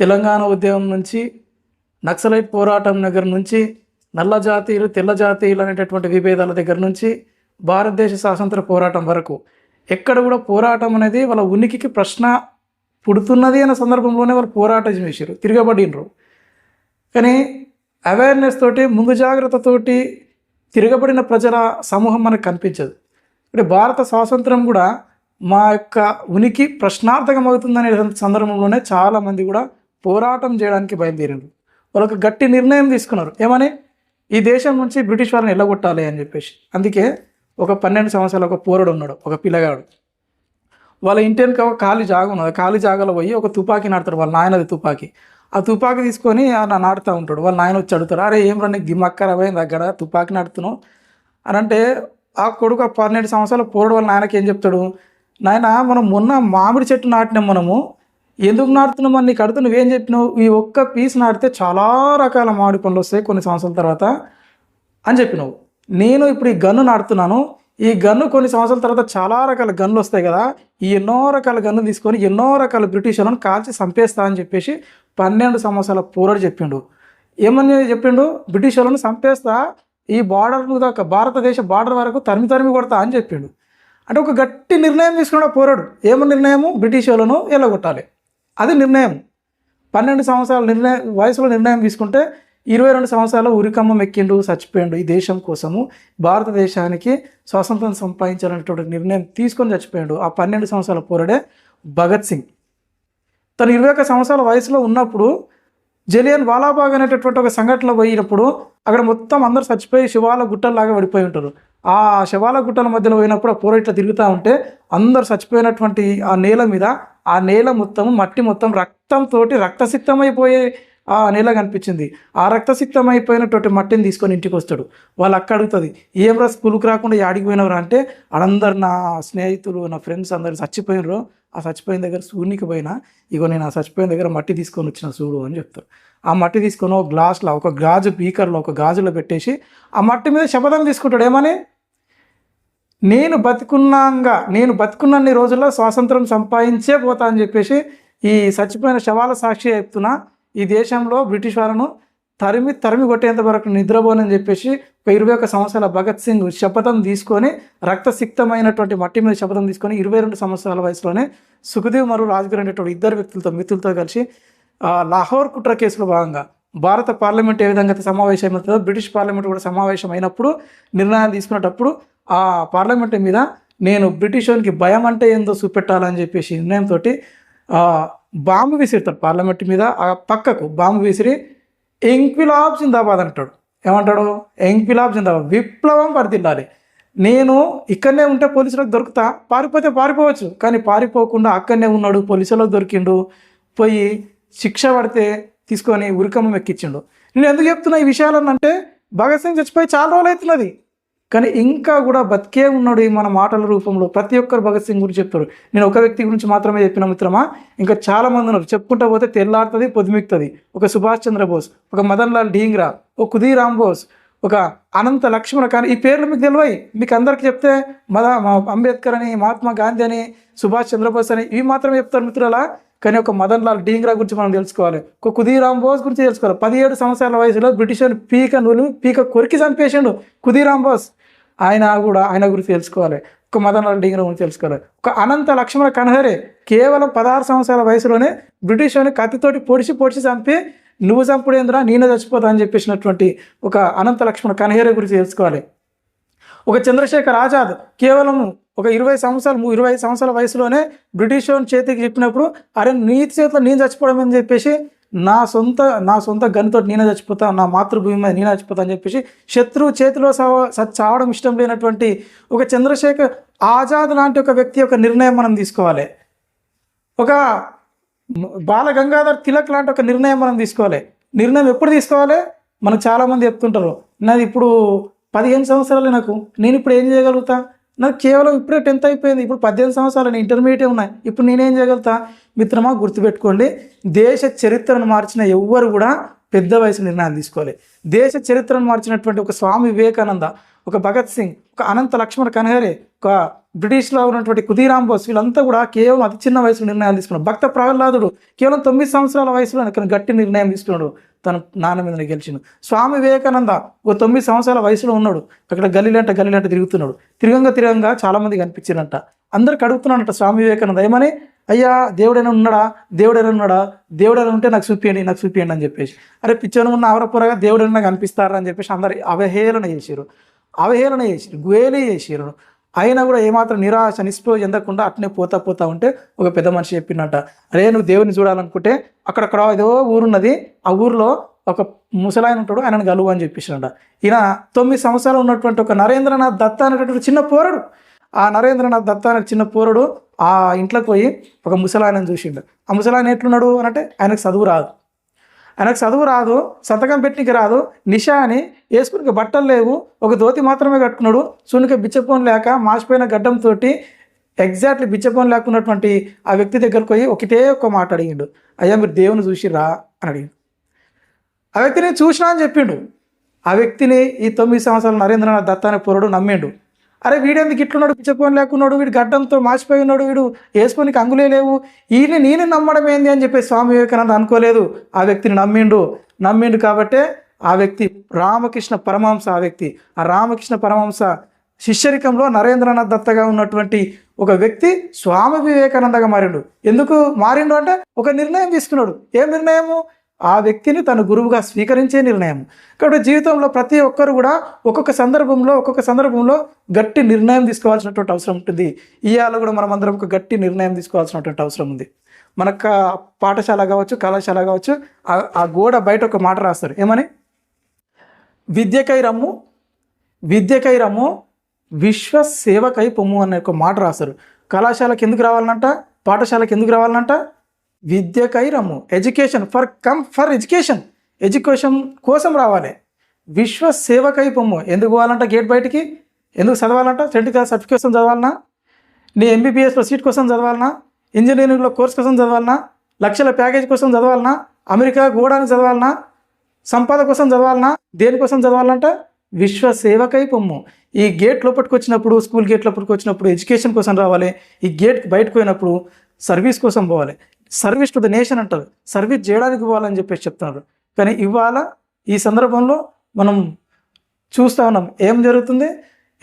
తెలంగాణ ఉద్యమం నుంచి నక్సలైట్ పోరాటం దగ్గర నుంచి నల్ల జాతీయులు తెల్ల జాతీయులు అనేటటువంటి విభేదాల దగ్గర నుంచి భారతదేశ స్వాతంత్ర పోరాటం వరకు. ఎక్కడ కూడా పోరాటం అనేది వాళ్ళ ఉనికికి ప్రశ్న పుడుతున్నది అనే సందర్భంలోనే వాళ్ళు పోరాటం చేశారు తిరగబడినరు కానీ అవేర్నెస్ తోటి ముందు జాగ్రత్తతోటి తిరగబడిన ప్రజల సమూహం మనకు కనిపించదు. ఇప్పుడు భారత స్వాతంత్రం కూడా మా యొక్క ఉనికి ప్రశ్నార్థకం అవుతుందనే సందర్భంలోనే చాలామంది కూడా పోరాటం చేయడానికి బయలుదేరారు. వాళ్ళొక గట్టి నిర్ణయం తీసుకున్నారు. ఏమని? ఈ దేశం నుంచి బ్రిటిష్ వారిని ఎల్లగొట్టాలి అని చెప్పేసి. అందుకే ఒక పన్నెండు సంవత్సరాల ఒక పోరడు ఉన్నాడు ఒక పిల్లగాడు. వాళ్ళ ఇంటి వెనుక ఒక ఖాళీ జాగ ఉన్నది. ఖాళీ జాగాలో పోయి ఒక తుపాకీ నాడతాడు వాళ్ళ నాయనది తుపాకీ. ఆ తుపాకీ తీసుకొని నాడుతూ ఉంటాడు. వాళ్ళ నాయన వచ్చి అడుగుతాడు అరే ఏం రా నీకు దిమ్మక్కర పోయింది అక్కడ తుపాకీ నాడుతున్నావు అని అంటే ఆ కొడుకు ఆ పన్నెండు సంవత్సరాల పోరడు వాళ్ళ నాయనకి ఏం చెప్తాడు? నాయన మనం మొన్న మామిడి చెట్టు నాటినాం మనము. ఎందుకు నాటుతున్నాం అని నీకు అడుగుతూ నువ్వేం చెప్పినావు? ఈ ఒక్క పీస్ నాటితే చాలా రకాల మామిడి పండ్లు వస్తాయి కొన్ని సంవత్సరాల తర్వాత అని చెప్పినావు. నేను ఇప్పుడు ఈ గన్ను నాడుతున్నాను ఈ గన్ను కొన్ని సంవత్సరాల తర్వాత చాలా రకాల గన్నులు వస్తాయి కదా ఈ ఎన్నో రకాల గన్ను తీసుకొని ఎన్నో రకాల బ్రిటిష్ వాళ్ళని కాల్చి చంపేస్తా అని చెప్పేసి పన్నెండు సంవత్సరాల పోరాడు చెప్పిండు. ఏమని చెప్పిండు? బ్రిటిష్ వాళ్ళని చంపేస్తా ఈ బార్డర్ దాకా భారతదేశ బార్డర్ వరకు తరిమి తరిమి కొడతా అని చెప్పిండు. అంటే ఒక గట్టి నిర్ణయం తీసుకున్నాడు పోరాడు. ఏమో నిర్ణయము? బ్రిటిష్ వాళ్ళను ఎల్లగొట్టాలి. అది నిర్ణయం. పన్నెండు సంవత్సరాల నిర్ణయం వయసులో నిర్ణయం తీసుకుంటే ఇరవై రెండు సంవత్సరాలు ఉరికమ్మం ఎక్కిండు చచ్చిపోయిండు ఈ దేశం కోసము. భారతదేశానికి స్వాతంత్రం సంపాదించాలనేటువంటి నిర్ణయం తీసుకొని చచ్చిపోయాడు ఆ పన్నెండు సంవత్సరాల పోరాడే భగత్ సింగ్. తను ఇరవై ఒక్క సంవత్సరాల వయసులో ఉన్నప్పుడు జలియన్ వాలాబాగ్ అనేటటువంటి ఒక సంఘటనలో పోయినప్పుడు అక్కడ మొత్తం అందరూ చచ్చిపోయి శివాల గుట్టల్లాగా పడిపోయి ఉంటారు. ఆ శవాల గుట్టల మధ్యలో పోయినప్పుడు ఆ పోర ఇట్లా తిరుగుతూ ఉంటే అందరు చచ్చిపోయినటువంటి ఆ నేల మీద ఆ నేల మొత్తం మట్టి మొత్తం రక్తంతో రక్తసిక్తమైపోయే ఆ నేల కనిపించింది. ఆ రక్తసిక్తమైపోయినటువంటి మట్టిని తీసుకొని ఇంటికి వస్తాడు. వాళ్ళు అక్క అడుగుతుంది ఏం రా స్కూల్కి రాకుండా యాడికి పోయినవరా? అంటే అందరు నా స్నేహితులు నా ఫ్రెండ్స్ అందరు చచ్చిపోయినరు. ఆ చచ్చిపోయిన దగ్గర సూర్యునికి పోయినా ఇగో నేను ఆ చచ్చిపోయిన దగ్గర మట్టి తీసుకొని వచ్చిన చూడు అని చెప్తారు. ఆ మట్టి తీసుకొని ఒక గ్లాస్లో ఒక గాజు బీకర్లో ఒక గాజులో పెట్టేసి ఆ మట్టి మీద శపథం తీసుకుంటాడు. ఏమని? నేను బతికున్నాగా నేను బతికున్నన్ని రోజుల్లో స్వాతంత్రం సంపాదించే పోతా అని చెప్పేసి ఈ చచ్చిపోయిన శవాల సాక్షి చెప్తున్నా. ఈ దేశంలో బ్రిటిష్ వాళ్ళను తరిమి తరిమి కొట్టేంత వరకు నిద్రపోనని చెప్పేసి ఒక ఇరవై ఒక్క సంవత్సరాల భగత్ సింగ్ శపథం తీసుకొని రక్తసిక్తమైనటువంటి మట్టి మీద శపథం తీసుకొని ఇరవై రెండు సంవత్సరాల వయసులోనే సుఖదేవ్ మరియు రాజ్గురు అనేటువంటి ఇద్దరు వ్యక్తులతో మిత్రులతో కలిసి లాహోర్ కుట్ర కేసులో భాగంగా భారత పార్లమెంట్ ఏ విధంగా అయితే సమావేశం అవుతుందో బ్రిటిష్ పార్లమెంట్ కూడా సమావేశం అయినప్పుడు నిర్ణయాలు తీసుకునేటప్పుడు ఆ పార్లమెంట్ మీద నేను బ్రిటిష్ వానికి భయం అంటే ఏందో చూపెట్టాలని చెప్పేసి నిర్ణయంతో బాంబు విసిరుతాడు పార్లమెంట్ మీద ఆ పక్కకు బాంబు విసిరి ఎంక్విలాబ్ జిందాబాద్ అంటాడు. ఏమంటాడు? ఎంక్విలాబ్ జిందాబాద్. విప్లవం పరిదిల్లాలి నేను ఇక్కడనే ఉంటే పోలీసులకు దొరుకుతా. పారిపోతే పారిపోవచ్చు. కానీ పారిపోకుండా అక్కడనే ఉన్నాడు పోలీసులకు దొరికిండు. పోయి శిక్ష పడితే తీసుకొని ఉరికమ్మం ఎక్కించిండు. నేను ఎందుకు చెప్తున్నా ఈ విషయాలన్నంటే భగత్ సింగ్ చచ్చిపోయి చాలా రోజులు అవుతున్నది. కానీ ఇంకా కూడా బతికే ఉన్నాడు ఈ మన మాటల రూపంలో. ప్రతి ఒక్కరు భగత్ సింగ్ గురించి చెప్తారు. నేను ఒక వ్యక్తి గురించి మాత్రమే చెప్పిన మిత్రమా? ఇంకా చాలా మంది ఉన్నారు. చెప్పుకుంటా పోతే తెల్లారుతుంది పొదిమిక్తుంది ఒక సుభాష్ చంద్రబోస్ ఒక మదన్ లాల్ ఢీంగ్రా ఒక కుదీరామ్ బోస్ ఒక అనంత లక్ష్మణ కానీ ఈ పేర్లు మీకు తెలివాయి. మీకు అందరికి చెప్తే మద మా అంబేద్కర్ అని మహాత్మా గాంధీ అని సుభాష్ చంద్రబోస్ అని ఇవి మాత్రమే చెప్తారు మిత్రులా కానీ ఒక మదన్ లాల్ డీంగ్రా గురించి మనం తెలుసుకోవాలి. ఒక కుదీరామ్ బోస్ గురించి తెలుసుకోవాలి. పదిహేడు సంవత్సరాల వయసులో బ్రిటిష్ పీక నూలు పీక కొరికి చంపేసిండు కుదీరామ్ బోస్. ఆయన కూడా ఆయన గురించి తెలుసుకోవాలి. ఒక మదన్ రెడ్డి గురించి తెలుసుకోవాలి. ఒక అనంత లక్ష్మణ కన్హరే కేవలం పదహారు సంవత్సరాల వయసులోనే బ్రిటిష్ వారిని కత్తితోటి పొడిచి పొడిచి చంపి నువ్వు చంపుడేంద్రా నేనే చచ్చిపోతా అని చెప్పేసినటువంటి ఒక అనంత లక్ష్మణ కన్హేరే గురించి తెలుసుకోవాలి. ఒక చంద్రశేఖర్ ఆజాద్ కేవలం ఒక ఇరవై సంవత్సరాలు ఇరవై సంవత్సరాల వయసులోనే బ్రిటిష్ చేతికి చెప్పినప్పుడు అరే నీ చేతిలో నేను చచ్చిపోవడం అని చెప్పేసి నా సొంత నా సొంత గన్తో నేనే చచ్చిపోతా నా మాతృభూమి మీద నేనే చచ్చిపోతా అని చెప్పేసి శత్రువు చేతిలో సావ చావడం ఇష్టం లేనటువంటి ఒక చంద్రశేఖర్ ఆజాద్ లాంటి ఒక వ్యక్తి యొక్క నిర్ణయం మనం తీసుకోవాలి. ఒక బాల గంగాధర్ తిలక్ లాంటి ఒక నిర్ణయం మనం తీసుకోవాలి. నిర్ణయం ఎప్పుడు తీసుకోవాలి? మనకు చాలామంది చెప్తుంటారు నాది ఇప్పుడు పదిహేను సంవత్సరాలు నాకు నేను ఇప్పుడు ఏం చేయగలుగుతా? నాకు కేవలం ఇప్పుడే టెన్త్ అయిపోయింది. ఇప్పుడు పద్దెనిమిది సంవత్సరాలు ఇంటర్మీడియట్ ఉన్నాయి ఇప్పుడు నేనేం చేయగలుగుతా? మిత్రమా గుర్తుపెట్టుకోండి. దేశ చరిత్రను మార్చిన ఎవ్వరు కూడా పెద్ద వయసు నిర్ణయాలు తీసుకోవాలి దేశ చరిత్రను మార్చినటువంటి ఒక స్వామి వివేకానంద ఒక భగత్ సింగ్ ఒక అనంత లక్ష్మణ కనహరే ఒక బ్రిటిష్లో ఉన్నటువంటి కుదీరాం బోస్ వీళ్ళంతా కూడా కేవలం అతి చిన్న వయసులో నిర్ణయాలు తీసుకున్నారు. భక్త ప్రహ్లాదుడు కేవలం తొమ్మిది సంవత్సరాల వయసులో గట్టి నిర్ణయం తీసుకున్నాడు. తన నాన్న మీద గెలిచిండు. స్వామి వివేకానంద ఒక తొమ్మిది సంవత్సరాల వయసులో ఉన్నాడు. అక్కడ గల్లీలంట గల్లీలంట తిరుగుతున్నాడు. తిరగంగా తిరగంగా చాలామంది కనిపించిందంట అందరికి అడుగుతున్నాడంట స్వామి వివేకానంద. ఏమని? అయ్యా దేవుడైనా ఉన్నాడా? దేవుడైనా ఉన్నాడా? దేవుడైనా ఉంటే నాకు చూపియండి నాకు చూపియండి అని చెప్పేసి. అరే పిచ్చోను ఉన్న ఆవరపురగా దేవుడైనా కనిపిస్తారా అని చెప్పేసి అందరు అవహేళన చేసారు అవహేళన చేసిరు గోయలే చేసిరు అయినా కూడా ఏమాత్రం నిరాశ నిస్పృహ చెందకుండా అట్నే పోతా పోతా ఉంటే ఒక పెద్ద మనిషి చెప్పినట్ట అరే నువ్వు దేవుని చూడాలనుకుంటే అక్కడక్కడ ఏదో ఊరున్నది ఆ ఊరిలో ఒక ముసలాయన ఉంటాడు ఆయనను గలువు అని చెప్పేసినట ఈయన తొమ్మిది సంవత్సరాలు ఉన్నటువంటి ఒక నరేంద్రనాథ్ దత్త అనేటటువంటి చిన్న పోరడు. ఆ నరేంద్రనాథ్ దత్త అనే చిన్న పోరడు ఆ ఇంట్లోకి పోయి ఒక ముసలాయనను చూసిండు. ఆ ముసలాయన ఎట్లున్నాడు అనంటే ఆయనకు చదువు రాదు. ఆయనకు చదువు రాదు సంతకం పెట్టినకి రాదు నిషా అని వేసుకునికి బట్టలు లేవు ఒక ధోతి మాత్రమే కట్టుకున్నాడు సునికి బిచ్చపోను లేక మాసిపోయిన గడ్డంతో ఎగ్జాక్ట్లీ బిచ్చపోను లేకున్నటువంటి ఆ వ్యక్తి దగ్గరకు పోయి ఒకటే ఒక మాట అడిగిండు. అయ్యా మీరు దేవుని చూసిరా అని అడిగిండు. ఆ వ్యక్తిని చూసినా అని చెప్పిండు. ఆ వ్యక్తిని ఈ తొమ్మిది సంవత్సరాలు నరేంద్రనాథ్ దత్త అనే పొరడు నమ్మిండు. అరే వీడెందుకు ఇట్లున్నాడు? పిచ్చపోని లేకున్నాడు వీడు గడ్డంతో మాసిపోయి ఉన్నాడు వీడు వేసుకొని అంగులే లేవు. ఈయన నేను నమ్మడం ఏంది అని చెప్పి స్వామి వివేకానంద అనుకోలేదు. ఆ వ్యక్తిని నమ్మిండు. నమ్మిండు కాబట్టే ఆ వ్యక్తి రామకృష్ణ పరమహంస ఆ వ్యక్తి ఆ రామకృష్ణ పరమహంస శిష్యరికంలో నరేంద్రనాథ్ దత్తగా ఉన్నటువంటి ఒక వ్యక్తి స్వామి వివేకానందగా మారిండు. ఎందుకు మారిండు అంటే ఒక నిర్ణయం తీసుకున్నాడు. ఏం నిర్ణయము? ఆ వ్యక్తిని తన గురువుగా స్వీకరించే నిర్ణయం. కాబట్టి జీవితంలో ప్రతి ఒక్కరు కూడా ఒక్కొక్క సందర్భంలో ఒక్కొక్క సందర్భంలో గట్టి నిర్ణయం తీసుకోవాల్సినటువంటి అవసరం ఉంటుంది. ఇవాళ కూడా మనం అందరం ఒక గట్టి నిర్ణయం తీసుకోవాల్సినటువంటి అవసరం ఉంది. మనకు పాఠశాల కావచ్చు కళాశాల కావచ్చు ఆ- ఆ గోడ బయట ఒక మాట రాస్తారు. ఏమని? విద్యకై రమ్ము విద్యకై రమ్ము విశ్వ సేవకై పొమ్ము అనే ఒక మాట రాస్తారు. కళాశాలకు ఎందుకు రావాలంట పాఠశాలకు ఎందుకు రావాలంట విద్యకై రమ్ము. Education for come for education education కోసం రావాలి. విశ్వ సేవకై పొమ్ము. ఎందుకు పోవాలంట గేట్ బయటికి? ఎందుకు చదవాలంట? టెన్త్ క్లాస్ సర్టిఫికేషన్ కోసం చదవాలన్నా నీ ఎంబీబీఎస్లో సీట్ కోసం చదవాలన్నా ఇంజనీరింగ్లో కోర్స్ కోసం చదవాలన్నా లక్షల ప్యాకేజ్ కోసం చదవాలన్నా అమెరికా గోడానికి చదవాలన్నా సంపాద కోసం చదవాలన్నా దేనికోసం చదవాలంట? విశ్వ సేవకై పొమ్ము. ఈ గేట్ లోపలికి వచ్చినప్పుడు స్కూల్ గేట్ లోపలికి వచ్చినప్పుడు ఎడ్యుకేషన్ కోసం రావాలి. ఈ గేట్ బయటకు పోయినప్పుడు సర్వీస్ కోసం పోవాలి. సర్వీస్ టు ద నేషన్ అంటారు. సర్వీస్ చేయడానికి పోవాలని చెప్పేసి చెప్తున్నారు కానీ ఇవాళ ఈ సందర్భంలో మనం చూస్తూ ఉన్నాం. ఏం జరుగుతుంది?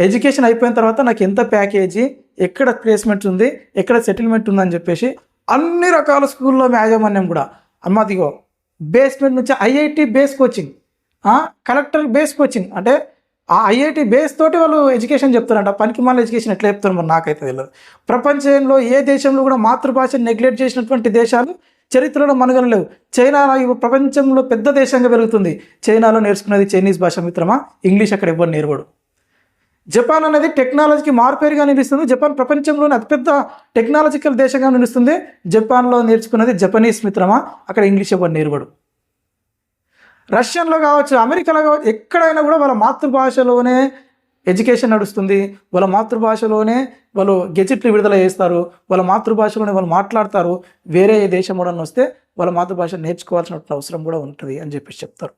ఎడ్యుకేషన్ అయిపోయిన తర్వాత నాకు ఎంత ప్యాకేజీ ఎక్కడ ప్లేస్మెంట్ ఉంది ఎక్కడ సెటిల్మెంట్ ఉందని చెప్పేసి అన్ని రకాల స్కూల్లో యాజమాన్యం కూడా అమ్మదిగో బేస్మెంట్ నుంచి IIT base coaching collector base coaching అంటే ఆ ఐఐటి బేస్ తోటి వాళ్ళు ఎడ్యుకేషన్ చెప్తారంట పనికి మాల ఎడ్యుకేషన్ ఎట్లా చెప్తున్నారు మరి నాకైతే తెలియదు ప్రపంచంలో ఏ దేశంలో కూడా మాతృభాషను నెగ్లెక్ట్ చేసినటువంటి దేశాలు చరిత్రలో మనగనలేవు చైనా ప్రపంచంలో పెద్ద దేశంగా పెరుగుతుంది. చైనాలో నేర్చుకున్నది చైనీస్ భాష మిత్రమా? ఇంగ్లీష్ అక్కడ ఎవ్వరు నేర్వడు జపాన్ అనేది టెక్నాలజీకి మార్పేరుగా నిలుస్తుంది. జపాన్ ప్రపంచంలోని అతిపెద్ద టెక్నాలజికల్ దేశంగా నిలుస్తుంది. జపాన్లో నేర్చుకున్నది జపనీస్ మిత్రమా? అక్కడ ఇంగ్లీష్ ఎవరు నేర్వడు రష్యన్లో కావచ్చు అమెరికాలో కావచ్చు ఎక్కడైనా కూడా వాళ్ళ మాతృభాషలోనే ఎడ్యుకేషన్ నడుస్తుంది. వాళ్ళ మాతృభాషలోనే వాళ్ళు గెజిట్లు విడుదల చేస్తారు. వాళ్ళ మాతృభాషలోనే వాళ్ళు మాట్లాడతారు. వేరే దేశం కూడా వస్తే వాళ్ళ మాతృభాష నేర్చుకోవాల్సిన అవసరం కూడా ఉంటుంది అని చెప్పేసి చెప్తారు.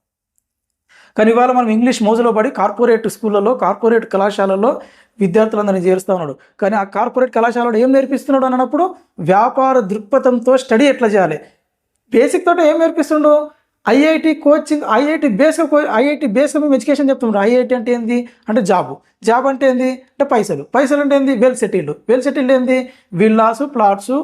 కానీ ఇవాళ మనం ఇంగ్లీష్ మోజులో పడి కార్పొరేట్ స్కూళ్ళలో కార్పొరేట్ కళాశాలలో విద్యార్థులందరినీ చేరుస్తూ ఉన్నాడు. కానీ ఆ కార్పొరేట్ కళాశాలలో ఏం నేర్పిస్తున్నాడు అన్నప్పుడు వ్యాపార దృక్పథంతో స్టడీ ఎట్లా చేయాలి? బేసిక్ తోట ఏం నేర్పిస్తుండో? IIT coaching IIT base IIT base మేము ఎడ్యుకేషన్ చెప్తున్నారు ఐఐటి అంటే ఏంది? అంటే జాబ్. జాబ్ అంటే ఏంది? అంటే పైసలు. పైసలు అంటే ఏంది? Well settled. వెల్ సెటిల్డ్ ఏంది? విల్లాసు ప్లాట్స్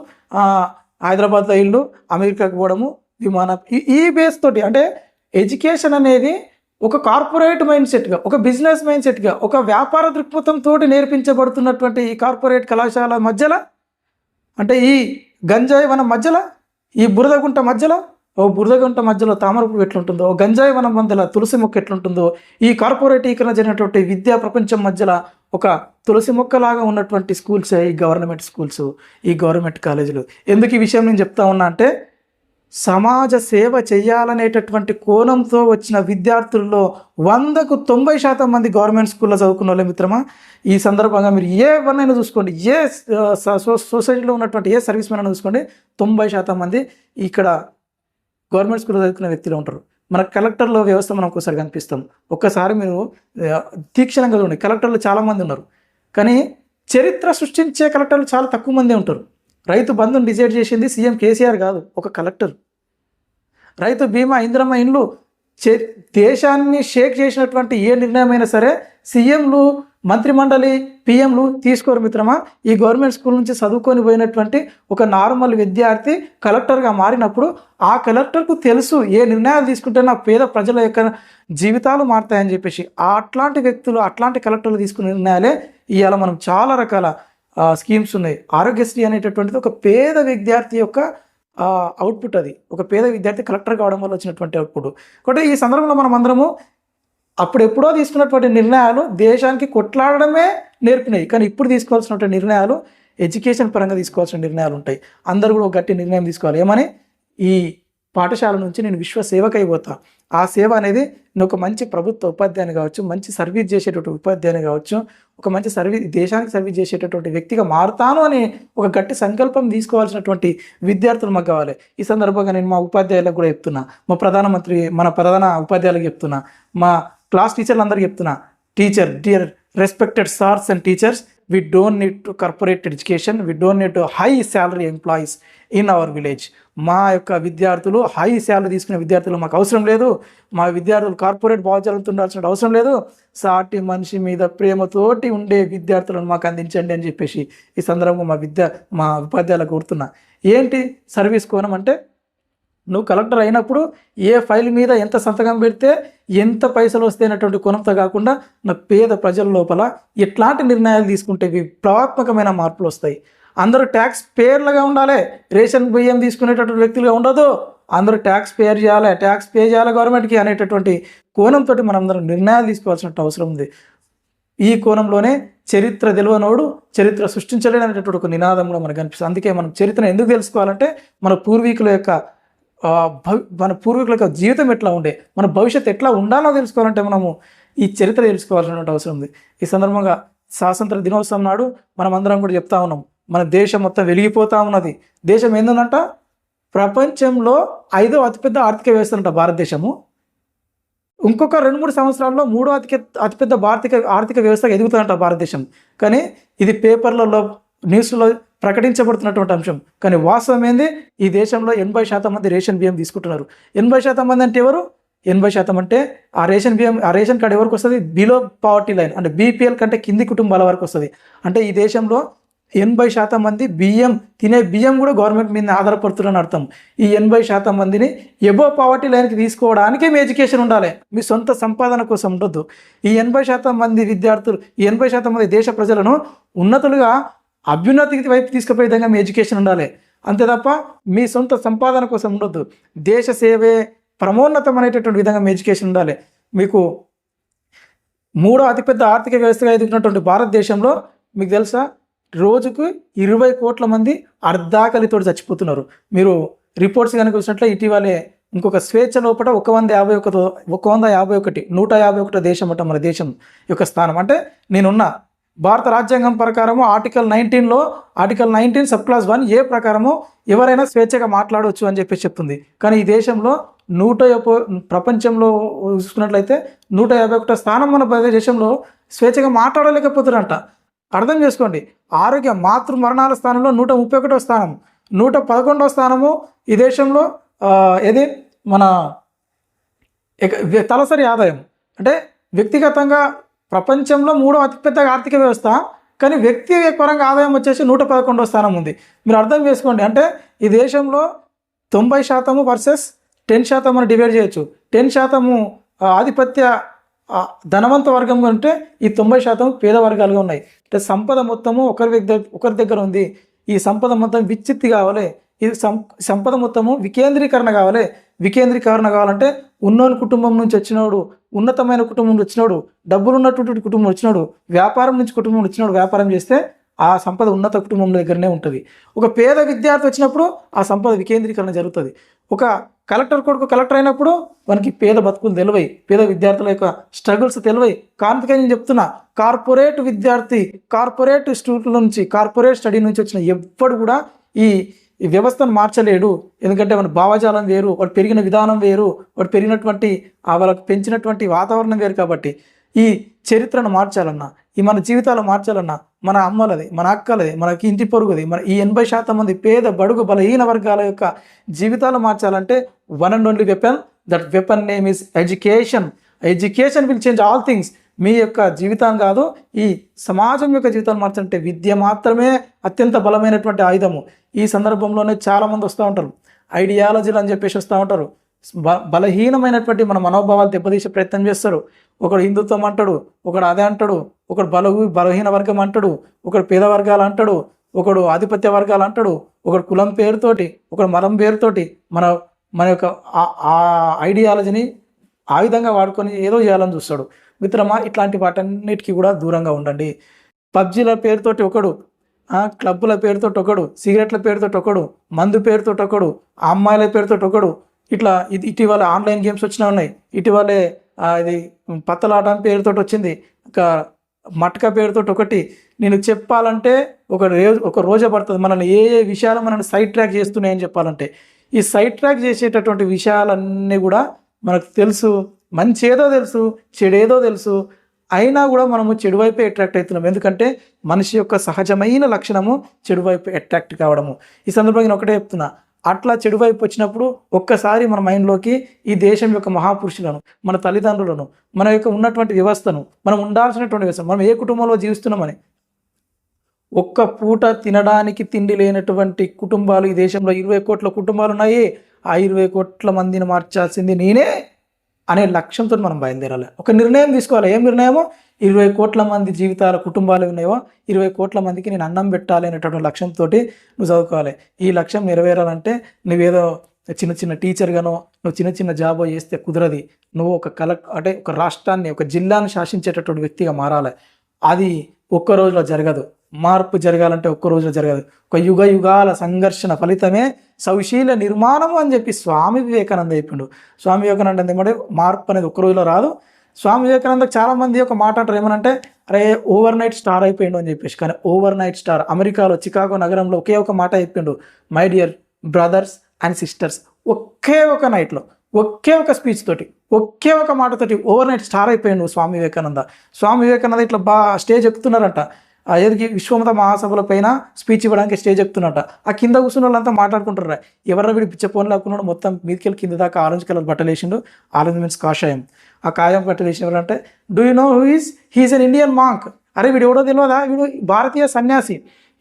హైదరాబాద్లో ఇల్లు అమెరికాకి పోవడము విమానం. ఈ- ఈ బేస్ తోటి అంటే ఎడ్యుకేషన్ అనేది ఒక కార్పొరేట్ మైండ్ సెట్గా ఒక బిజినెస్ మైండ్ సెట్గా ఒక వ్యాపార దృక్పథంతో నేర్పించబడుతున్నటువంటి ఈ కార్పొరేట్ కళాశాల మధ్యలో అంటే ఈ గంజాయి వన మధ్యలో ఈ బురదగుంట మధ్యలో ఓ బురదగుంట మధ్యలో తామరపు ఎట్లుంటుందో ఓ గంజాయి వనం మధ్యలో తులసి మొక్క ఎట్లుంటుందో ఈ కార్పొరేటీకరణ జరిగినటువంటి విద్యా ప్రపంచం మధ్యలో ఒక తులసి మొక్కలాగా ఉన్నటువంటి స్కూల్స్ ఈ గవర్నమెంట్ స్కూల్స్ ఈ గవర్నమెంట్ కాలేజీలు. ఎందుకు ఈ విషయం నేను చెప్తా ఉన్నా అంటే సమాజ సేవ చేయాలనేటటువంటి కోణంతో వచ్చిన విద్యార్థుల్లో వందకు తొంభై శాతం మంది గవర్నమెంట్ స్కూల్లో చదువుకున్న వాళ్ళే మిత్రమా? ఈ సందర్భంగా మీరు ఏ వన్నైనా చూసుకోండి ఏ సో- సొసైటీలో ఉన్నటువంటి ఏ సర్వీస్ మ్యాన్ అయినా చూసుకోండి తొంభై శాతం మంది ఇక్కడ గవర్నమెంట్ స్కూల్లో చదువుకున్న వ్యక్తులు ఉంటారు. మన కలెక్టర్ల వ్యవస్థ మనం ఒకసారి కనిపిస్తాం. ఒక్కసారి మీరు తీక్షణంగా చూడండి. కలెక్టర్లు చాలామంది ఉన్నారు. కానీ చరిత్ర సృష్టించే కలెక్టర్లు చాలా తక్కువ మందే ఉంటారు. రైతు బంధుని డిసైడ్ చేసింది సీఎం కేసీఆర్ కాదు ఒక కలెక్టర్. రైతు బీమా ఇంద్రమ్మ ఇండ్లు చే దేశాన్ని షేక్ చేసినటువంటి ఏ నిర్ణయమైనా సరే సీఎంలు మంత్రిమండలి పిఎంలు తీసుకోరు మిత్రమా? ఈ గవర్నమెంట్ స్కూల్ నుంచి చదువుకొని పోయినటువంటి ఒక నార్మల్ విద్యార్థి కలెక్టర్గా మారినప్పుడు ఆ కలెక్టర్కు తెలుసు ఏ నిర్ణయాలు తీసుకుంటే నా పేద ప్రజల యొక్క జీవితాలు మారుతాయని చెప్పేసి. ఆ అట్లాంటి వ్యక్తులు అట్లాంటి కలెక్టర్లు తీసుకునే నిర్ణయాలే ఇవాళ మనం చాలా రకాల స్కీమ్స్ ఉన్నాయి. ఆరోగ్యశ్రీ అనేటటువంటిది ఒక పేద విద్యార్థి యొక్క అవుట్పుట్ అది. ఒక పేద విద్యార్థి కలెక్టర్ కావడం వల్ల వచ్చినటువంటి అవుట్పుట్ కాబట్టి ఈ సందర్భంలో మనం అందరము అప్పుడు ఎప్పుడో తీసుకున్నటువంటి నిర్ణయాలు దేశానికి కొట్లాడడమే నేర్పినాయి. కానీ ఇప్పుడు తీసుకోవాల్సినటువంటి నిర్ణయాలు ఎడ్యుకేషన్ పరంగా తీసుకోవాల్సిన నిర్ణయాలు ఉంటాయి. అందరూ కూడా ఒక గట్టి నిర్ణయం తీసుకోవాలి. ఏమని? ఈ పాఠశాల నుంచి నేను విశ్వ సేవకై ఆ సేవ అనేది నేను ఒక మంచి ప్రభుత్వ ఉపాధ్యాయుని కావచ్చు మంచి సర్వీస్ చేసేటటువంటి ఉపాధ్యాయుని కావచ్చు ఒక మంచి సర్వీస్ దేశానికి సర్వీస్ చేసేటటువంటి వ్యక్తిగా మారుతాను అని ఒక గట్టి సంకల్పం తీసుకోవాల్సినటువంటి విద్యార్థులు మాకు కావాలి. ఈ సందర్భంగా నేను మా ఉపాధ్యాయులకు కూడా చెప్తున్నా. మా ప్రధానమంత్రి మన ప్రధాన ఉపాధ్యాయులకు చెప్తున్నా. మా క్లాస్ టీచర్లు అందరూ చెప్తున్నా. Teacher dear respected sirs and teachers we don't need to corporate education we don't need to high salary employees in our village. మా యొక్క విద్యార్థులు హై శాలరీ తీసుకునే విద్యార్థులు మాకు అవసరం లేదు. మా విద్యార్థులు కార్పొరేట్ బాధ్యతలతో ఉండాల్సిన అవసరం లేదు. సాటి మనిషి మీద ప్రేమతోటి ఉండే విద్యార్థులను మాకు అందించండి అని చెప్పేసి ఈ సందర్భంగా మా విద్య మా ఉపాధ్యాయులకు కోరుతున్నా. ఏంటి సర్వీస్ కోణం అంటే నువ్వు కలెక్టర్ అయినప్పుడు ఏ ఫైల్ మీద ఎంత సంతకం పెడితే ఎంత పైసలు వస్తాయి అనేటువంటి కోణంతో కాకుండా నా పేద ప్రజల లోపల ఎట్లాంటి నిర్ణయాలు తీసుకుంటే విప్లవాత్మకమైన మార్పులు వస్తాయి. అందరూ ట్యాక్స్ పేర్లుగా ఉండాలి. రేషన్ బియ్యం తీసుకునేటటువంటి వ్యక్తులుగా ఉండదు అందరూ ట్యాక్స్ పేర్ చేయాలి. ట్యాక్స్ పే చేయాలి గవర్నమెంట్కి అనేటటువంటి కోణంతో మనం నిర్ణయాలు తీసుకోవాల్సిన అవసరం ఉంది. ఈ కోణంలోనే చరిత్ర తెలియనోడు చరిత్ర సృష్టించలేనటువంటి ఒక నినాదంలో మనకు కనిపిస్తుంది. అందుకే మనం చరిత్రను ఎందుకు తెలుసుకోవాలంటే మన పూర్వీకుల యొక్క మన పూర్వీకుల జీవితం ఎట్లా ఉండే మన భవిష్యత్తు ఎట్లా ఉండాలో తెలుసుకోవాలంటే మనము ఈ చరిత్ర తెలుసుకోవాల్సినటువంటి అవసరం ఉంది. ఈ సందర్భంగా స్వాతంత్ర దినోత్సవం నాడు మనం అందరం కూడా చెప్తా ఉన్నాం మన దేశం మొత్తం వెలిగిపోతా ఉన్నది. దేశం ఏంటంట ప్రపంచంలో ఐదో అతిపెద్ద ఆర్థిక వ్యవస్థ అంట భారతదేశము. ఇంకొక రెండు మూడు సంవత్సరాల్లో మూడో అతిక అతిపెద్ద భారతీయ ఆర్థిక వ్యవస్థగా ఎదుగుతుందంట భారతదేశం. కానీ ఇది పేపర్లలో న్యూస్లో ప్రకటించబడుతున్నటువంటి అంశం. కానీ వాస్తవం ఏంది? ఈ దేశంలో ఎనభై శాతం మంది రేషన్ బియ్యం తీసుకుంటున్నారు. ఎనభై శాతం మంది అంటే ఎవరు? ఎనభై శాతం అంటే ఆ రేషన్ బియ్యం ఆ రేషన్ కార్డు ఎవరికి వస్తుంది? బిలో పావర్టీ లైన్ అంటే బీపీఎల్ కంటే కింది కుటుంబాల వరకు వస్తుంది. అంటే ఈ దేశంలో ఎనభై శాతం మంది బియ్యం తినే బియ్యం కూడా గవర్నమెంట్ మీద ఆధారపడుతున్నారని అర్థం. ఈ ఎనభై శాతం మందిని ఎబో పావర్టీ లైన్కి తీసుకోవడానికే మీ ఎడ్యుకేషన్ ఉండాలి. మీ సొంత సంపాదన కోసం ఉండొద్దు. ఈ ఎనభై శాతం మంది విద్యార్థులు ఈ ఎనభై శాతం మంది దేశ ప్రజలను ఉన్నతులుగా అభ్యున్నతికి వైపు తీసుకుపోయే విధంగా మీ ఎడ్యుకేషన్ ఉండాలి. అంతే తప్ప మీ సొంత సంపాదన కోసం ఉండొద్దు. దేశ సేవే ప్రమోన్నతం అనేటటువంటి విధంగా మీ ఎడ్యుకేషన్ ఉండాలి. మీకు మూడో అతిపెద్ద ఆర్థిక వ్యవస్థగా ఎదుగుతున్నటువంటి భారతదేశంలో మీకు తెలుసా? రోజుకు ఇరవై కోట్ల మంది అర్ధాకలితో చచ్చిపోతున్నారు. మీరు రిపోర్ట్స్ కనుక చూసినట్లే ఇటీవలే ఇంకొక స్వేచ్ఛ లోపల ఒక వంద యాభై ఒకటి ఒక వంద యాభై ఒకటి నూట యాభై ఒకటో దేశం అంట మన దేశం యొక్క స్థానం. అంటే నేనున్న భారత రాజ్యాంగం ప్రకారము ఆర్టికల్ నైన్టీన్లో article nineteen sub clause one A ప్రకారము ఎవరైనా స్వేచ్ఛగా మాట్లాడవచ్చు అని చెప్పేసి చెప్తుంది. కానీ ఈ దేశంలో నూట ప్రపంచంలో చూసుకున్నట్లయితే నూట యాభై ఒకటో స్థానం మన భారతదేశంలో స్వేచ్ఛగా మాట్లాడలేకపోతున్నారంట. అర్థం చేసుకోండి. ఆరోగ్య మాతృ మరణాల స్థానంలో నూట ముప్పై ఒకటో స్థానం నూట పదకొండవ స్థానము ఈ దేశంలో ఏది? మన తలసరి ఆదాయం. అంటే వ్యక్తిగతంగా ప్రపంచంలో మూడో అతిపెద్ద ఆర్థిక వ్యవస్థ కానీ వ్యక్తి పరంగా ఆదాయం వచ్చేసి నూట పదకొండో స్థానం ఉంది. మీరు అర్థం చేసుకోండి అంటే ఈ దేశంలో తొంభై శాతము వర్సెస్ టెన్ శాతం అని డివైడ్ చేయొచ్చు. టెన్ శాతము ఆధిపత్య ధనవంత వర్గం అంటే ఈ తొంభై శాతం పేద వర్గాలుగా ఉన్నాయి. అంటే సంపద మొత్తము ఒకరి దగ్గర ఒకరి దగ్గర ఉంది. ఈ సంపద మొత్తం విచ్చిత్తి కావాలి. ఈ సం సంపద మొత్తము వికేంద్రీకరణ కావాలి. వికేంద్రీకరణ కావాలంటే ఉన్నోని కుటుంబం నుంచి వచ్చినోడు ఉన్నతమైన కుటుంబం నుంచి వచ్చినోడు డబ్బులు ఉన్నటువంటి కుటుంబం వచ్చినాడు వ్యాపారం నుంచి కుటుంబం వచ్చినాడు వ్యాపారం చేస్తే ఆ సంపద ఉన్నత కుటుంబం దగ్గరనే ఉంటుంది. ఒక పేద విద్యార్థి వచ్చినప్పుడు ఆ సంపద వికేంద్రీకరణ జరుగుతుంది. ఒక కలెక్టర్ కొడుకు కలెక్టర్ అయినప్పుడు మనకి పేద బతుకులు తెలివై పేద విద్యార్థుల యొక్క స్ట్రగుల్స్ తెలివై కాన్ఫికే నేను చెప్తున్నా కార్పొరేట్ విద్యార్థి కార్పొరేట్ స్టూడెంట్ నుంచి కార్పొరేట్ స్టడీ నుంచి వచ్చిన ఎవ్వడు కూడా ఈ ఈ వ్యవస్థను మార్చలేడు. ఎందుకంటే మన భావజాలం వేరు వాడు పెరిగిన విధానం వేరు వాడు పెరిగినటువంటి ఆ పెంచినటువంటి వాతావరణం వేరు కాబట్టి ఈ చరిత్రను మార్చాలన్నా ఈ మన జీవితాలు మార్చాలన్నా మన అమ్మలది మన అక్కలది మనకి ఇంటి పొరుగుది మన ఈ ఎనభై శాతం మంది పేద బడుగు బలహీన వర్గాల యొక్క జీవితాలు మార్చాలంటే one and only weapon that weapon name is education education will change all things మీ యొక్క జీవితం కాదు ఈ సమాజం యొక్క జీవితాన్ని మార్చాలంటే విద్య మాత్రమే అత్యంత బలమైనటువంటి ఆయుధము. ఈ సందర్భంలోనే చాలామంది వస్తూ ఉంటారు. ఐడియాలజీలు అని చెప్పేసి వస్తూ ఉంటారు. బ బలహీనమైనటువంటి మన మనోభావాలు దెబ్బతీసే ప్రయత్నం చేస్తారు. ఒకడు హిందుత్వం అంటాడు ఒకడు అదే అంటాడు ఒకడు బలహు బలహీన వర్గం అంటాడు ఒకడు పేద వర్గాలు అంటాడు ఒకడు ఆధిపత్య వర్గాలు అంటాడు ఒకడు కులం పేరుతోటి ఒకడు మలం పేరుతోటి మన మన యొక్క ఆ ఐడియాలజీని ఆయుధంగా వాడుకొని ఏదో చేయాలని చూస్తాడు. మిత్రమా ఇట్లాంటి వాటన్నిటికీ కూడా దూరంగా ఉండండి. పబ్జీల పేరుతోటి ఒకడు క్లబ్బుల పేరుతోటి ఒకడు సిగరెట్ల పేరుతోటి ఒకడు మందు పేరుతోటి ఒకడు అమ్మాయిల పేరుతోటి ఒకడు ఇట్లా ఇది ఇటీవల ఆన్లైన్ గేమ్స్ వచ్చినా ఉన్నాయి. ఇటీవలే ఇది పత్తలాట పేరుతో పేరుతోటి వచ్చింది. ఇంకా మట్క పేరుతోటి ఒకటి. నేను చెప్పాలంటే ఒక రోజు ఒక రోజే పడుతుంది. మనల్ని ఏ ఏ విషయాలు మనల్ని సైడ్ ట్రాక్ చేస్తున్నాయని చెప్పాలంటే ఈ సైడ్ ట్రాక్ చేసేటటువంటి విషయాలన్నీ కూడా మనకు తెలుసు. మంచి ఏదో తెలుసు చెడేదో తెలుసు. అయినా కూడా మనము చెడు వైపే అట్రాక్ట్ అవుతున్నాం. ఎందుకంటే మనిషి యొక్క సహజమైన లక్షణము చెడు వైపు అట్రాక్ట్ కావడము. ఈ సందర్భంగా నేను ఒకటే చెప్తున్నా. అట్లా చెడు వైపు వచ్చినప్పుడు ఒక్కసారి మన మైండ్లోకి ఈ దేశం యొక్క మహాపురుషులను మన తల్లిదండ్రులను మన యొక్క ఉన్నటువంటి వ్యవస్థను మనం ఉండాల్సినటువంటి వ్యవస్థ మనం ఏ కుటుంబంలో జీవిస్తున్నామని ఒక్క పూట తినడానికి తిండి లేనటువంటి కుటుంబాలు ఈ దేశంలో ఇరవై కోట్ల కుటుంబాలు ఉన్నాయి. ఆ ఇరవై కోట్ల మందిని మార్చాల్సింది నేనే. అనే లక్ష్యంతో మనం బయలుదేరాలి. ఒక నిర్ణయం తీసుకోవాలి. ఏం నిర్ణయమో? ఇరవై కోట్ల మంది జీవితాల కుటుంబాలు ఉన్నాయో ఇరవై కోట్ల మందికి నేను అన్నం పెట్టాలి అనేటటువంటి లక్ష్యంతో నువ్వు చదువుకోవాలి. ఈ లక్ష్యం నెరవేరాలంటే నువ్వేదో చిన్న చిన్న టీచర్గానో నువ్వు చిన్న చిన్న జాబ్ చేస్తే కుదరది. నువ్వు ఒక కలెక్ట్ అంటే ఒక రాష్ట్రాన్ని ఒక జిల్లాను శాసించేటటువంటి వ్యక్తిగా మారాలి. అది ఒక్క రోజులో జరగదు. మార్పు జరగాలంటే ఒక్క రోజులో జరగదు. ఒక యుగ యుగాల సంఘర్షణ ఫలితమే సౌశీల నిర్మాణము అని చెప్పి స్వామి వివేకానంద చెప్పిండు. స్వామి వివేకానంద ఏమంటే మార్పు అనేది ఒక్క రోజులో రాదు. స్వామి వివేకానంద చాలామంది ఒక మాట అంటారు. ఏమనంటే అరే ఓవర్ నైట్ స్టార్ అయిపోయిండు అని చెప్పేసి. కానీ ఓవర్ నైట్ స్టార్ అమెరికాలో చికాగో నగరంలో ఒకే ఒక మాట చెప్పిండు. My dear brothers and sisters ఒకే ఒక నైట్లో ఒకే ఒక స్పీచ్ తోటి ఒకే ఒక మాటతోటి ఓవర్ నైట్ స్టార్ అయిపోయిండు స్వామి వివేకానంద. స్వామి వివేకానంద ఇట్లా బా స్టేజ్ ఎక్కుతున్నారంట. ఆ విశ్వమత మహాసభల పైన స్పీచ్ ఇవ్వడానికి స్టేజ్ ఎక్కుతున్నట్ట ఆ కింద కూర్చున్న వాళ్ళంతా మాట్లాడుకుంటారా? ఎవరో వీడు పిచ్చ ఫోన్ లాక్కున్నాడు? మొత్తం మీదకెళ్ళి కింద దాకా ఆరెంజ్ కలర్ బట్టలు వేసిండు. ఆరెంజ్ మీన్స్ కాషాయం. ఆ కాయం బట్టలు వేసిన ఎవరంటే do you know who is he's an Indian monk అరే వీడు ఎవడో తెలియదా వీడు భారతీయ సన్యాసి.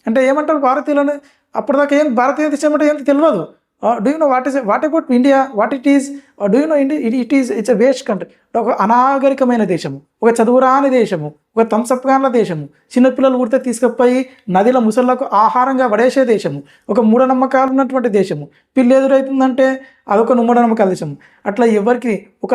అంటే ఏమంటారు భారతీయులను? అప్పటిదాకా ఏం భారతీయ దేశం అంటే ఏం తెలియదు do you know what is what about India what it is do you know India it it is it's a waste country ఒక అనాగరికమైన దేశము. ఒక చదువురాని దేశము. ఒక తంసప్గాన్ల దేశము. చిన్నపిల్లలు పుడితే తీసుకుపోయి నదిల ముసళ్ళకు ఆహారంగా పడేసే దేశము. ఒక మూఢనమ్మకాలు ఉన్నటువంటి దేశము. పిల్లి ఎదురవుతుందంటే అదొక మూఢనమ్మకాల దేశము. అట్లా ఎవరికి ఒక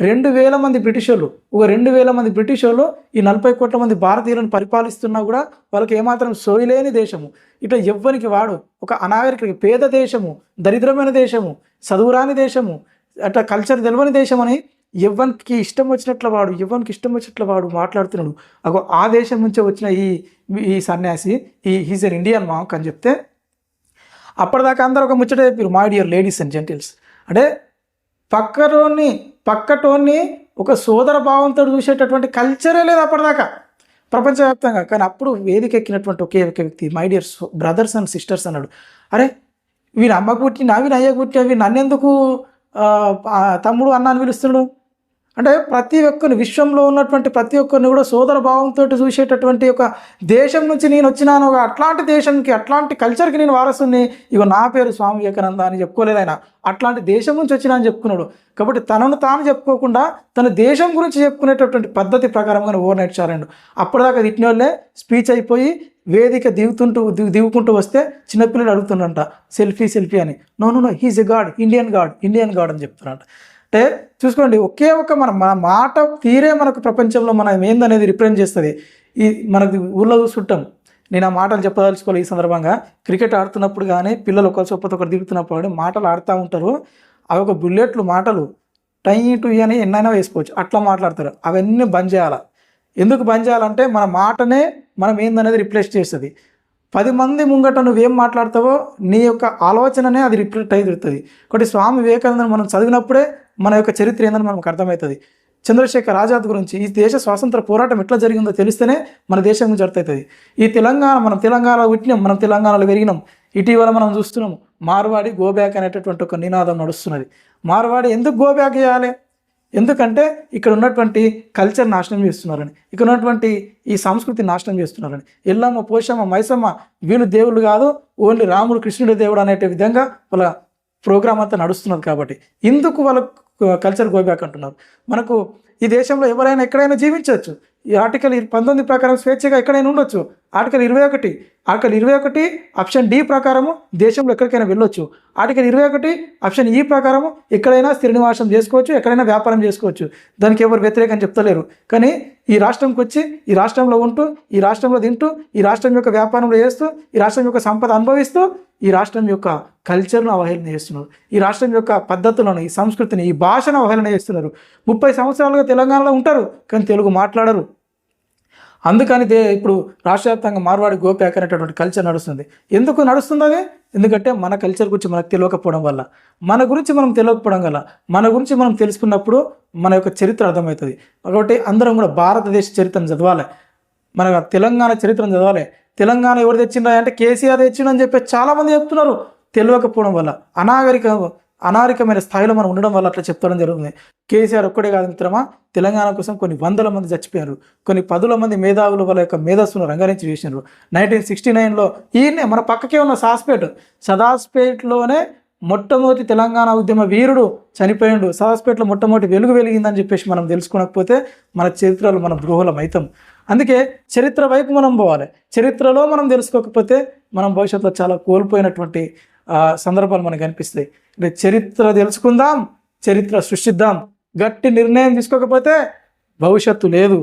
రెండు వేల మంది బ్రిటిష్ వాళ్ళు ఒక రెండు వేల మంది బ్రిటిష్ వాళ్ళు ఈ నలభై కోట్ల మంది భారతీయులను పరిపాలిస్తున్నా కూడా వాళ్ళకి ఏమాత్రం సోయలేని దేశము. ఇట్లా ఎవ్వరికి వాడు ఒక అనాగరిక పేద దేశము దరిద్రమైన దేశము చదువురాని దేశము అట్లా కల్చర్ తెలియని దేశం అని ఎవ్వనికి ఇష్టం వచ్చినట్లు వాడు ఎవ్వనికి ఇష్టం వచ్చినట్లు వాడు మాట్లాడుతున్నాడు. అగో ఆ దేశం నుంచే వచ్చిన ఈ ఈ సన్యాసి ఈ హీజ్ ఎన్ ఇండియన్ మాంక్ అని చెప్తే అప్పటిదాకా అందరూ ఒక ముచ్చట చెప్పారు my dear ladies and gentles అంటే పక్కలోని పక్కటోన్ని ఒక సోదర భావంతో చూసేటటువంటి కల్చరే లేదు అప్పటిదాకా. ప్రపంచవ్యాప్తంగా. కానీ అప్పుడు వేదిక ఎక్కినటువంటి ఒకే ఒక వ్యక్తి my dear brothers and sisters అన్నాడు. అరే వీని అమ్మకు పుట్టిన వీని అయ్యకు పుట్టిన నన్నెందుకు తమ్ముడు అన్న అని పిలుస్తున్నాడు? అంటే ప్రతి ఒక్కరిని విశ్వంలో ఉన్నటువంటి ప్రతి ఒక్కరిని కూడా సోదర భావంతో చూసేటటువంటి ఒక దేశం నుంచి నేను వచ్చినాను ఒక అట్లాంటి దేశంకి అట్లాంటి కల్చర్కి నేను వారసుని ఇక నా పేరు స్వామి వివేకానంద అని చెప్పుకోలేదు ఆయన. అట్లాంటి దేశం నుంచి వచ్చినా అని చెప్పుకున్నాడు. కాబట్టి తనను తాను చెప్పుకోకుండా తన దేశం గురించి చెప్పుకునేటటువంటి పద్ధతి ప్రకారంగా ఓవర్ నైట్ అప్పటిదాకా తిట్టిన వాళ్ళే స్పీచ్ అయిపోయి వేదిక దిగుతుంటూ దిగు దిగుకుంటూ వస్తే చిన్నపిల్లలు అడుగుతుండంట సెల్ఫీ సెల్ఫీ అని. No no no he's a god Indian god Indian god అని చెప్తున్నారంట అంటే చూసుకోండి ఒకే ఒక మన మన మాట తీరే మనకు ప్రపంచంలో మనం ఏందనేది రిప్రజెంట్ చేస్తుంది. ఈ మనకి ఊళ్ళో చూస్తుంటాం. నేను ఆ మాటలు చెప్పదలుచుకోవాలి ఈ సందర్భంగా. క్రికెట్ ఆడుతున్నప్పుడు కానీ పిల్లలు ఒకరి చొప్పత ఒకరు దిగుతున్నప్పుడు కానీ మాటలు ఆడుతూ ఉంటారు. అవి ఒక బుల్లెట్లు మాటలు. టై టు అని ఎన్నైనా వేసుకోవచ్చు. అట్లా మాట్లాడతారు. అవన్నీ బంద్ చేయాలి? ఎందుకు బంద్ చేయాలంటే మన మాటనే మనం ఏందనేది రిప్లేస్ చేస్తుంది. పది మంది ముంగట నువ్వేం మాట్లాడతావో నీ యొక్క ఆలోచననే అది రిప్లెక్ట్ అయి తిరుగుతుంది. ఒకటి స్వామి వివేకానందని మనం చదివినప్పుడే మన యొక్క చరిత్ర ఏందని మనకు అర్థమవుతుంది. చంద్రశేఖర్ ఆజాద్ గురించి ఈ దేశ స్వాతంత్ర పోరాటం ఎట్లా జరిగిందో తెలిస్తేనే మన దేశం గురించి అర్థమవుతుంది. ఈ తెలంగాణ మనం తెలంగాణలో పుట్టినాం మనం తెలంగాణలో పెరిగినాం. ఇటీవల మనం చూస్తున్నాం మార్వాడి గోబ్యాక్ అనేటటువంటి ఒక నినాదం నడుస్తున్నది. మార్వాడి ఎందుకు గోబ్యాక్ చేయాలి? ఎందుకంటే ఇక్కడ ఉన్నటువంటి కల్చర్ నాశనం చేస్తున్నారని ఇక్కడ ఉన్నటువంటి ఈ సంస్కృతి నాశనం చేస్తున్నారని. ఎల్లమ్మ పోషమ్మ మైసమ్మ వీళ్ళు దేవుళ్ళు కాదు ఓన్లీ రాముడు కృష్ణుడి దేవుడు అనే విధంగా వాళ్ళ ప్రోగ్రామ్ అంతా నడుస్తున్నది కాబట్టి. ఇందుకు వాళ్ళ కల్చర్ గోబ్యాక్ అంటున్నారు. మనకు ఈ దేశంలో ఎవరైనా ఎక్కడైనా జీవించవచ్చు. ఈ ఆర్టికల్ పంతొమ్మిది ప్రకారం స్వేచ్ఛగా ఎక్కడైనా ఉండొచ్చు. ఆర్టికల్ ఇరవై ఒకటి. ఆర్టికల్ ఇరవై ఒకటి ఆప్షన్ డి ప్రకారము దేశంలో ఎక్కడికైనా వెళ్ళొచ్చు. ఆర్టికల్ ఇరవై ఒకటి ఆప్షన్ ఈ e ప్రకారము ఎక్కడైనా స్థిర నివాసం చేసుకోవచ్చు ఎక్కడైనా వ్యాపారం చేసుకోవచ్చు. దానికి ఎవరు వ్యతిరేకం చెప్తలేరు. కానీ ఈ రాష్ట్రంకి వచ్చి ఈ రాష్ట్రంలో ఉంటూ ఈ రాష్ట్రంలో తింటూ ఈ రాష్ట్రం యొక్క వ్యాపారంలో చేస్తూ ఈ రాష్ట్రం యొక్క సంపద అనుభవిస్తూ ఈ రాష్ట్రం యొక్క కల్చర్ను అవహేళన చేస్తున్నారు. ఈ రాష్ట్రం యొక్క పద్ధతులను ఈ సంస్కృతిని ఈ భాషను అవహేళన చేస్తున్నారు. ముప్పై సంవత్సరాలుగా తెలంగాణలో ఉంటారు కానీ తెలుగు మాట్లాడరు. అందుకని దే ఇప్పుడు రాష్ట్ర వ్యాప్తంగా మార్వాడి గోప్యాక్ అనేటటువంటి కల్చర్ నడుస్తుంది. ఎందుకు నడుస్తుంది అది ఎందుకంటే మన కల్చర్ గురించి మనకు తెలియకపోవడం వల్ల. మన గురించి మనం తెలియకపోవడం వల్ల మన గురించి మనం తెలుసుకున్నప్పుడు మన యొక్క చరిత్ర అర్థమవుతుంది. కాబట్టి అందరం కూడా భారతదేశ చరిత్రను చదవాలి. మన తెలంగాణ చరిత్రను చదవాలి. తెలంగాణ ఎవరు తెచ్చిండ్రా అంటే కేసీఆర్ తెచ్చిండని చెప్పి చాలామంది చెప్తున్నారు. తెలియకపోవడం వల్ల అనాగరిక అనాగరికమైన స్థాయిలో మనం ఉండడం వల్ల అట్లా చెప్తడం జరుగుతుంది. కేసీఆర్ ఒక్కడే కాదు మిత్రమా తెలంగాణ కోసం కొన్ని వందల మంది చచ్చిపోయారు. కొన్ని పదుల మంది మేధావులు వాళ్ళ యొక్క మేధస్సును రంగరించి చేసినారు నైన్టీన్ సిక్స్టీ నైన్లో ఈయనే మన పక్కకే ఉన్న సాస్పేట్. సదాస్పేట్లోనే మొట్టమొదటి తెలంగాణ ఉద్యమ వీరుడు చనిపోయిండు. సదాస్పేట్లో మొట్టమొదటి వెలుగు వెలిగిందని చెప్పేసి మనం తెలుసుకోకపోతే మన చరిత్రలో మనం ద్రోహులం అవుతాం అందుకే చరిత్ర వైపు మనం పోవాలి. చరిత్రలో మనం తెలుసుకోకపోతే మనం భవిష్యత్తులో చాలా కోల్పోయినటువంటి సందర్భాలు మనకు కనిపిస్తాయి అంటే చరిత్ర తెలుసుకుందాం చరిత్ర సృష్టిద్దాం. గట్టి నిర్ణయం తీసుకోకపోతే భవిష్యత్తు లేదు.